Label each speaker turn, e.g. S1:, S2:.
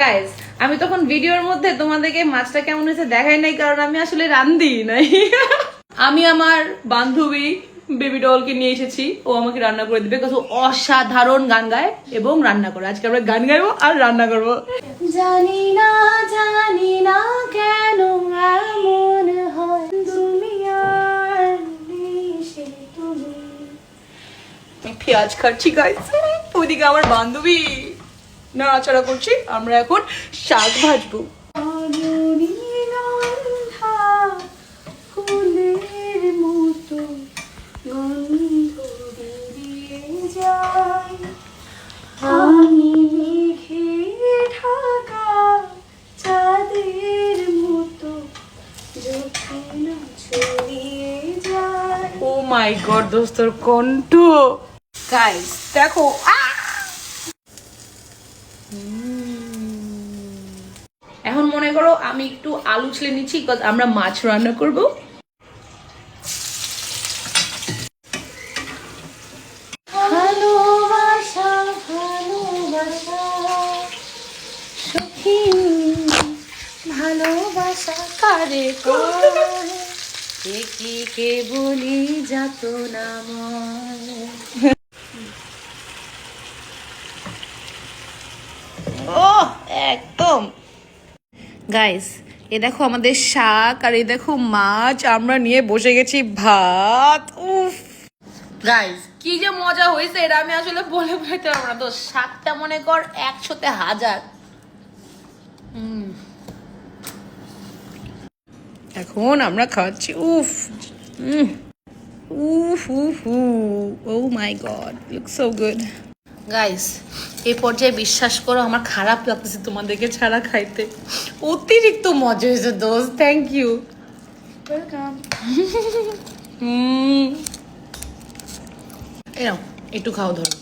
S1: Guys আমি তখন ভিডিওর মধ্যে তোমাদেরকে মাছটা কেমন হয়েছে দেখাই নাই কারণ আমি আসলে রান্ধি নাই। আমি আমার বান্ধবী বেবি ডলকে নিয়ে এসেছি। ও আমাকে রান্না করে দিবে কারণ অসাধারণ গান গায় এবং রান্না করে। আজকে আমরা গান গাইবো আর রান্না করব।
S2: জানি না জানি না কেন এমন হয়।
S1: পেঁয়াজ খাচ্ছি গাইস ওইদিকে আমার বান্ধবী। নাড়াচাড়া করছি আমরা এখন শাক ভাজবো।
S2: অরুণীগন্ধা মতো গন্ধ আমি মেঘে চাঁদের মতো ছড়িয়ে যায়।
S1: ও মাই গড দোস্তর কণ্ঠ। গাইস দেখো আহ! এখন মনে করো আমি একটু আলু ছেলে নিচ্ছি আমরা মাছ রান্না করব।
S2: ভালোবাসা কারে কি বলি যাত না
S1: ও একদম। গাইস এ দেখো আমাদের শাক আর এই দেখো মাছ। আমরা নিয়ে বসে গেছি ভাত। উফ। গাইস কি যে মজা হয়েছে এটা আমি আসলে বলে বোঝাতে পারব না। তো শাকটা মনে কর একশোতে হাজার। এখন আমরা খাচ্ছি উফ। উম। উফ উফ ও my god look so good guys এই পর্যায়ে বিশ্বাস করো আমার খারাপ লাগতেছে তোমাদেরকে ছাড়া খাইতে। অতিরিক্ত মজা হয়েছে দোস্ত থ্যাংক ইউ
S2: ওয়েলকাম
S1: এরকম একটু খাও ধরো।